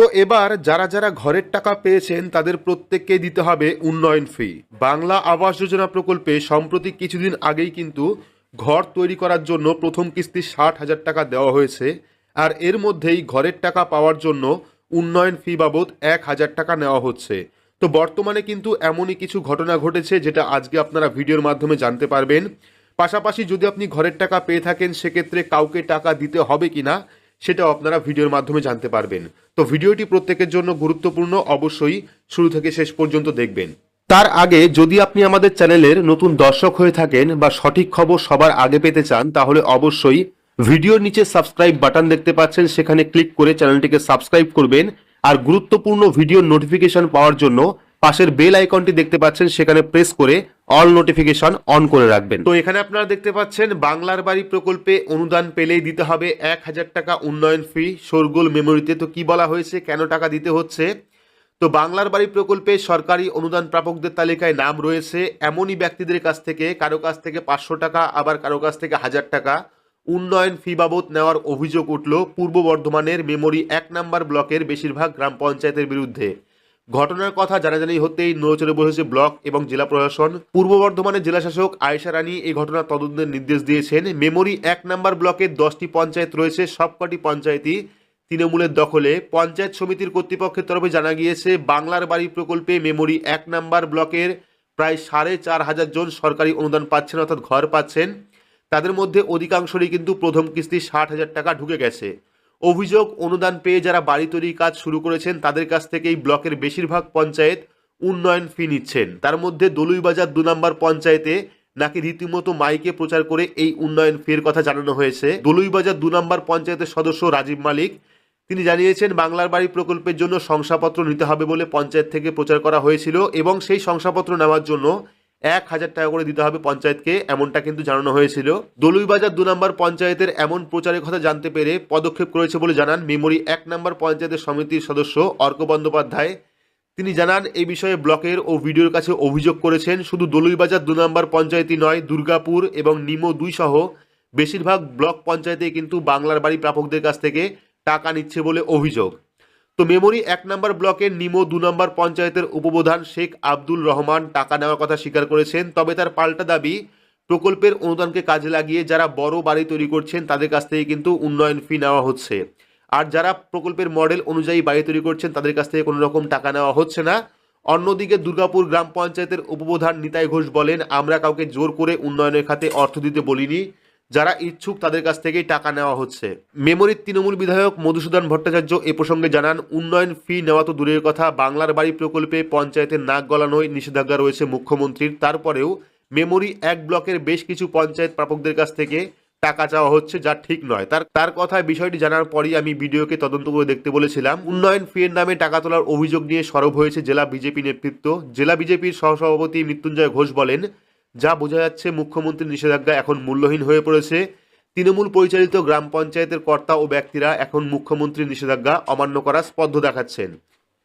তো এবার যারা যারা ঘরের টাকা পেয়েছেন, তাদের প্রত্যেককে দিতে হবে উন্নয়ন ফি বাংলা আবাস যোজনা প্রকল্পে সম্প্রতি কিছুদিন আগেই কিন্তু ঘর তৈরি করার জন্য প্রথম কিস্তি ষাট হাজার টাকা দেওয়া হয়েছে। আর এর মধ্যেই ঘরের টাকা পাওয়ার জন্য উন্নয়ন ফি বাবদ এক হাজার টাকা নেওয়া হচ্ছে। তো বর্তমানে কিন্তু এমনই কিছু ঘটনা ঘটেছে, যেটা আজকে আপনারা ভিডিওর মাধ্যমে জানতে পারবেন। পাশাপাশি যদি আপনি ঘরের টাকা পেয়ে থাকেন, সেক্ষেত্রে কাউকে টাকা দিতে হবে কিনা সেটাও আপনারা ভিডিওর মাধ্যমে জানতে পারবেন। তো ভিডিওটি প্রত্যেকের জন্য গুরুত্বপূর্ণ, অবশ্যই শুরু থেকে শেষ পর্যন্ত দেখবেন। তার আগে যদি আপনি আমাদের চ্যানেলের নতুন দর্শক হয়ে থাকেন বা সঠিক খবর সবার আগে পেতে চান, তাহলে অবশ্যই ভিডিওর নিচে সাবস্ক্রাইব বাটন দেখতে পাচ্ছেন, সেখানে ক্লিক করে চ্যানেলটিকে সাবস্ক্রাইব করবেন। আর গুরুত্বপূর্ণ ভিডিওর নোটিফিকেশন পাওয়ার জন্য পাশের বেল আইকনটি দেখতে পাচ্ছেন, সেখানে প্রেস করে অল নোটিফিকেশন অন করে রাখবেন। তো এখানে আপনারা দেখতে পাচ্ছেন, বাংলার বাড়ি প্রকল্পে অনুদান পেলেই দিতে হবে এক হাজার টাকা উন্নয়ন ফি শোরগোল মেমোরিতে তো কি বলা হয়েছে, কেন টাকা দিতে হচ্ছে? তো বাংলার বাড়ি প্রকল্পে সরকারি অনুদান প্রাপকদের তালিকায় নাম রয়েছে, এমনই ব্যক্তিদের কাছ থেকে, কারও কাছ থেকে পাঁচশো টাকা, আবার কারও কাছ থেকে হাজার টাকা। উন্নয়ন ফি বাবদ নেওয়ার অভিযোগ উঠল পূর্ব বর্ধমানের মেমোরি এক নম্বর ব্লকের বেশিরভাগ গ্রাম পঞ্চায়েতের বিরুদ্ধে। ঘটনার কথা জানাজানি হতেই নড়চড়ে বসেছে ব্লক এবং জেলা প্রশাসন। পূর্ব বর্ধমানের জেলাশাসক আয়েশা রানী এই ঘটনার তদন্তের নির্দেশ দিয়েছেন। মেমোরি এক নম্বর ব্লকের দশটি পঞ্চায়েত রয়েছে, সবকটি পঞ্চায়েতই তৃণমূলের দখলে। পঞ্চায়েত সমিতির কর্তৃপক্ষের তরফে জানা গিয়েছে, বাংলার বাড়ি প্রকল্পে মেমোরি এক নম্বর ব্লকের প্রায় সাড়ে চার হাজার জন সরকারি অনুদান পাচ্ছেন অর্থাৎ ঘর পাচ্ছেন। তাদের মধ্যে অধিকাংশরই কিন্তু প্রথম কিস্তি ষাট হাজার টাকা ঢুকে গেছে। অভিযোগ অনুদান পেয়ে যারা বাড়ি তৈরির কাজ শুরু করেছেন, তাদের কাছ থেকে এই ব্লকের বেশিরভাগ পঞ্চায়েত উন্নয়ন ফি নিচ্ছেন। তার মধ্যে দলুইবাজার দু নম্বর পঞ্চায়েতে নাকি রীতিমতো মাইকে প্রচার করে এই উন্নয়ন ফির কথা জানানো হয়েছে। দলুইবাজার দু নম্বর পঞ্চায়েতের সদস্য রাজীব মালিক, তিনি জানিয়েছেন, বাংলার বাড়ি প্রকল্পের জন্য শংসাপত্র নিতে হবে বলে পঞ্চায়েত থেকে প্রচার করা হয়েছিল এবং সেই শংসাপত্র নেওয়ার জন্য এক হাজার টাকা করে দিতে হবে পঞ্চায়েতকে, এমনটা কিন্তু জানানো হয়েছিল। দলুইবাজার দু নম্বর পঞ্চায়েতের এমন প্রচারের কথা জানতে পেরে পদক্ষেপ করেছে বলে জানান মেমরি এক নম্বর পঞ্চায়েতের সমিতির সদস্য অর্ক বন্দ্যোপাধ্যায়। তিনি জানান এই বিষয়ে ব্লকের ও ভিডিওর কাছে অভিযোগ করেছেন, শুধু দলুইবাজার দু নম্বর পঞ্চায়েতই নয়, দুর্গাপুর এবং নিমো দুই সহ বেশিরভাগ ব্লক পঞ্চায়েতে কিন্তু বাংলার বাড়ি প্রাপকদের কাছ থেকে টাকা নিচ্ছে বলে অভিযোগ। তো মেমরি এক নম্বর ব্লকের নিমো দু নম্বর পঞ্চায়েতের উপপ্রধান শেখ আব্দুল রহমান টাকা নেওয়ার কথা স্বীকার করেছেন, তবে তার পাল্টা দাবি প্রকল্পের অনুদানকে কাজে লাগিয়ে যারা বড় বাড়ি তৈরি করছেন তাদের কাছ থেকে কিন্তু উন্নয়ন ফি নেওয়া হচ্ছে। আর যারা প্রকল্পের মডেল অনুযায়ী বাড়ি তৈরি করছেন তাদের কাছ থেকে কোনো রকম টাকা নেওয়া হচ্ছে না। অন্যদিকে দুর্গাপুর গ্রাম পঞ্চায়েতের উপপ্রধান নিতাই ঘোষ বলেন, আমরা কাউকে জোর করে উন্নয়নের খাতে অর্থ দিতে বলিনি যারা ইচ্ছুক তাদের কাছ থেকেই টাকা নেওয়া হচ্ছে। মেমরির তৃণমূল বিধায়ক মধুসূদন ভট্টাচার্য এ প্রসঙ্গে জানান, উন্নয়ন ফি নেওয়া তো দূরের কথা, বাংলার বাড়ি প্রকল্পে পঞ্চায়েতের নাক গলানোয় নিষেধাজ্ঞা রয়েছে মুখ্যমন্ত্রীর। তারপরেও মেমরি এক ব্লকের বেশ কিছু পঞ্চায়েত প্রাপকদের কাছ থেকে টাকা চাওয়া হচ্ছে যা ঠিক নয়। তার তার কথায় বিষয়টি জানার পরই আমি ভিডিওকে তদন্ত করে দেখতে বলেছিলাম। উন্নয়ন ফি এর নামে টাকা তোলার অভিযোগ নিয়ে সরব হয়েছে জেলা বিজেপি নেতৃত্ব। জেলা বিজেপির সহসভাপতি মৃত্যুঞ্জয় ঘোষ বলেন যা বোঝা যাচ্ছে মুখ্যমন্ত্রীর নিষেধাজ্ঞা এখন মূল্যহীন হয়ে পড়েছে। তৃণমূল পরিচালিত গ্রাম পঞ্চায়েতের কর্তা ও ব্যক্তিরা এখন মুখ্যমন্ত্রীর নিষেধাজ্ঞা অমান্য করার স্পর্ধ দেখাচ্ছেন।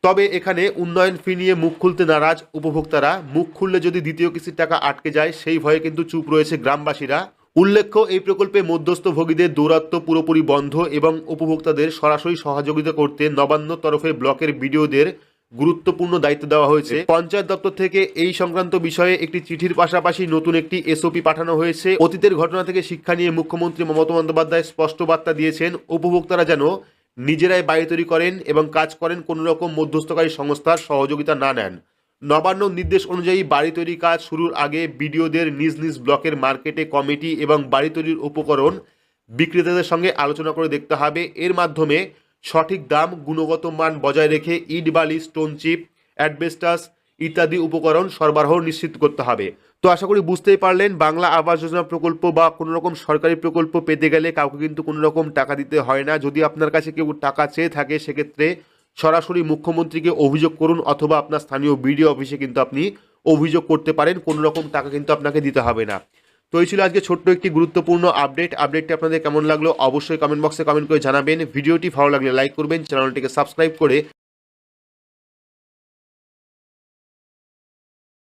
তবে এখানে উন্নয়ন ফি নিয়ে মুখ খুলতে নারাজ উপভোক্তারা। মুখ খুললে যদি দ্বিতীয় কিস্তির টাকা আটকে যায়, সেই ভয়ে কিন্তু চুপ রয়েছে গ্রামবাসীরা। উল্লেখ্য, এই প্রকল্পে মধ্যস্থ ভোগীদের দৌরাত্ম পুরোপুরি বন্ধ এবং উপভোক্তাদের সরাসরি সহযোগিতা করতে নবান্ন তরফে ব্লকের বিডিওদের গুরুত্বপূর্ণ দায়িত্ব দেওয়া হয়েছে। পঞ্চায়েত দপ্তর থেকে এই সংক্রান্ত বিষয়ে একটি চিঠির পাশাপাশি নতুন একটি এসওপি পাঠানো হয়েছে। অতীতের ঘটনা থেকে শিক্ষা নিয়ে মুখ্যমন্ত্রী মমতা বন্দ্যোপাধ্যায় স্পষ্ট বার্তা দিয়েছেন, উপভোক্তারা যেন নিজেরাই বাড়ি তৈরি করেন এবং কাজ করেন কোনো রকম মধ্যস্থকারী সংস্থার সহযোগিতা না নেন। নবান্ন নির্দেশ অনুযায়ী বাড়ি তৈরি কাজ শুরুর আগে বিডিওদের নিজ নিজ ব্লকের মার্কেটে কমিটি এবং বাড়ি তৈরির উপকরণ বিক্রেতাদের সঙ্গে আলোচনা করে দেখতে হবে। এর মাধ্যমে সঠিক দাম, গুণগত মান বজায় রেখে ইট, বালি, স্টোন চিপ অ্যাডবেস্টাস ইত্যাদি উপকরণ সরবরাহ নিশ্চিত করতে হবে। তো আশা করি বুঝতেই পারলেন, বাংলা আবাস যোজনা প্রকল্প বা কোনো রকম সরকারি প্রকল্প পেতে গেলে কাউকে কিন্তু কোনো রকম টাকা দিতে হয় না। যদি আপনার কাছে কেউ টাকা চেয়ে থাকে, সেক্ষেত্রে সরাসরি মুখ্যমন্ত্রীকে অভিযোগ করুন অথবা আপনার স্থানীয় বিডিও অফিসে কিন্তু আপনি অভিযোগ করতে পারেন কোনো রকম টাকা কিন্তু আপনাকে দিতে হবে না। তো এই ছিল আজকে ছোট্ট একটি গুরুত্বপূর্ণ আপডেট। আপডেটটি আপনাদের কেমন লাগল অবশ্যই কমেন্ট বক্সে কমেন্ট করে জানাবেন। ভিডিওটি ভালো লাগলে লাইক করবেন, চ্যানেলটিকে সাবস্ক্রাইব করে